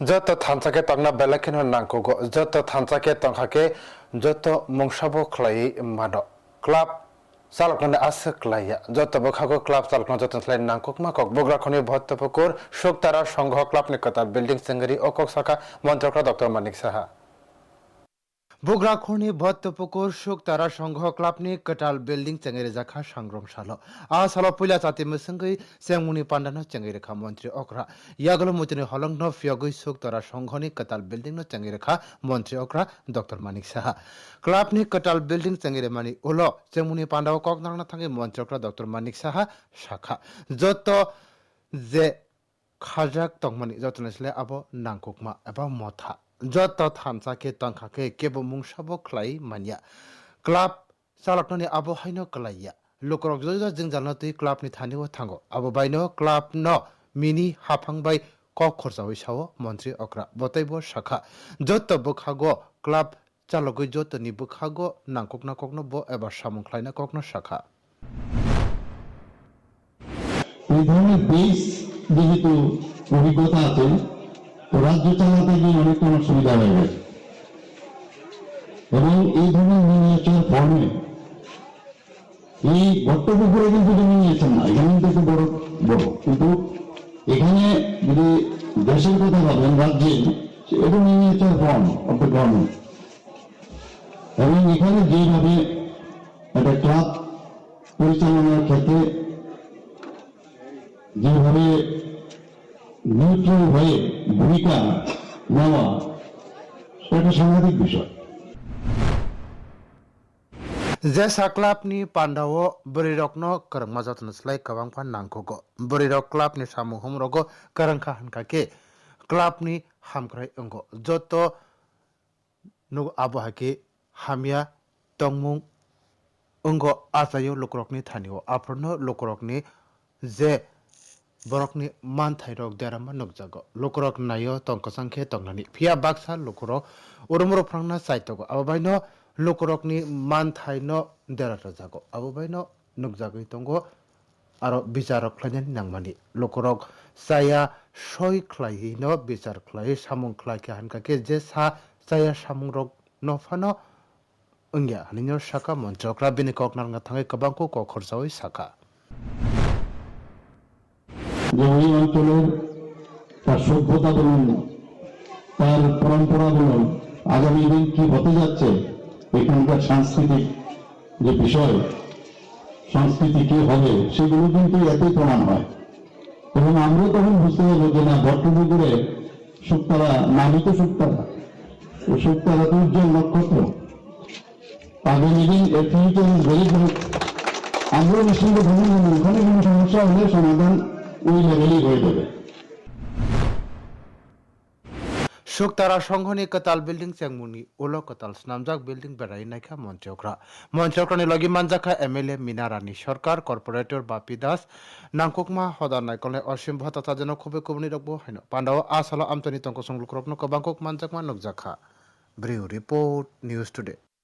যত থানসাকে তংনা বেলাকিন নাংকুগো যত থানসাকে তংখাকে যত মংসাবো খ্লাই মাদ ক্লাব চালকনে আছে ক্লাইয়া যত বখাগো ক্লাব চালকন যত স্লাই নাংকুক মাকক বগ্রাখনি ভত্তপুকুর শোকতারা সংঘ ক্লাব নিকটার বিল্ডিং সিঙ্গারি ও কক শাখা মন্ত্রকরা ডক্টর মানিক সাহা। বুগ্রাখনি ভত্তপুকুর শুকতারা সংঘ, ক্লাবনি, কটাল বিল্ডিং চেঙ্গেরে জাখা সংগ্রামশালা। আ সালো পুইলা চাতি মসঙ্গই চেংমুনি পান্ডানো চেঙ্গেরে খা মন্ত্রী অকরা। ইয়াগলো মুতিনি হলংন ফিয়গই শুকতারা সংঘনি, কটাল বিল্ডিং নো চেঙ্গেরে খা মন্ত্রী অকরা, ডক্টর মানিক সাহা। ক্লাবনি, কটাল বিল্ডিং চেঙ্গেরে মানি উলো, চেংমুনি পান্ডাও কক নাংনা থাঙ্গে মন্ত্রী অকরা, ডক্টর মানিক সাহা, শাখা। যত যে খাজাক তংমানি যতনসলে আবো নাংকুকমা এবা মথা। যত থামসাকে তংখাকে কেবো মুংসাবো খ্লাই মানিয়া ক্লাব চালকনানি আবো হাইনো ক্লাইয়া লুকরক জয় जों জানাতই ক্লাবনি থানিও থাঙ্গো আবো বাইনো ক্লাব ন মিনি হাফাংবাই ক খরচাওই সাও মন্ত্রী অকরা বতাইবো শাখা যত বখাগো ক্লাব চালকই যতনি বখাগো নাংকুকনা ককনো ব এবার সামুংখ্লাইনা ককনো শাখা এই ধরনের বেশ যেহেতু অভিজ্ঞতা আছে রাজ্য চালাতে গিয়ে অনেক কোনো সুবিধা হয়ে গেছে। এবং এই ধরনের মিনিয়েচার ফর্মে এই ভট্টপুকুরে কিন্তু যে মিনিয়েচার না এখানে কিন্তু বড় বড়। কিন্তু এখানে যদি দেশের কথা ভাবেন, রাজ্যে এটা miniature form of the government এবং এখানে যেভাবে একটা ক্লাব পরিচালনার ক্ষেত্রে যেভাবে নিউট্রাল হয়ে ভূমিকা নেওয়া এটা সাংঘাতিক বিষয়। যে সাক্লাবনি পান্ডাও বরিরকনো করাংমা যত্নস্লাই কবাংফা নাংখোগো। বরিরক ক্লাবনি সামুহমরগো করাংখা হানকাকে ক্লাবনি হামখ্রাই অঙ্গ। যত নুগ আবহাকে হামিয়া, তংমুং, অঙ্গ আচায়ু লোকরকনি থানিও। আপ্রন্ন লোকরকনি যে borokni manthai rok derama nukjago lukurok nayo tongkosangkhe tongnani phia baksa lukurok urumrok prangna saitogo ababaino lukurokni manthai no derata jago ababaino nukjagoi tongo aro বিচারক khlainani nangmani lukurok saya soi khlai no বিচার khlai ke hankake je sa saya samung rok no phano ongya haninyo shaka monchokra bini koknar nga thangai kabangko ko khorsaoi saka যে ওই অঞ্চলের তার সভ্যতা বলুন, তার পরম্পরা বলুন, আগামী দিন কি হতে যাচ্ছে? এখানকার সাংস্কৃতিক যে বিষয়, সংস্কৃতি কি হবে, সেগুলো কিন্তু এতেই প্রমাণ হয়। এবং আমরা তখন বুঝতে পারব যে না ভট্টপুকুরে শুক্তারা নামই তো শুক্তারা শুক্তারা তো উজ্জ্বল নক্ষত্র। আগামী দিন এর গুড আমরা নিশ্চিন্ত ভ্রমণ ওখানে কোনো সমস্যা হলে সমাধান ওই লেভেলই হয়ে যাবে। শুকতারা সংঘনি কতাল বিল্ডিং চেংমুনি উলো কতাল স্নামজাক বিল্ডিং বেড়াই নাইখা মঞ্চক্রা মঞ্চক্রানি লগি মানজাখা এমএলএ মিনা রানী সরকার, কর্পোরেটর বাপি দাস, নাংকুকমা হদা নাইকলে অসীম ভত্তা যেন খুবই কুবনি রকবো হাইন পান্ডাও আসালো আমতনি তঙ্ক সংলুক রকনো কবাংকুক মানজাকমা নকজাখা। Bureau report, news today.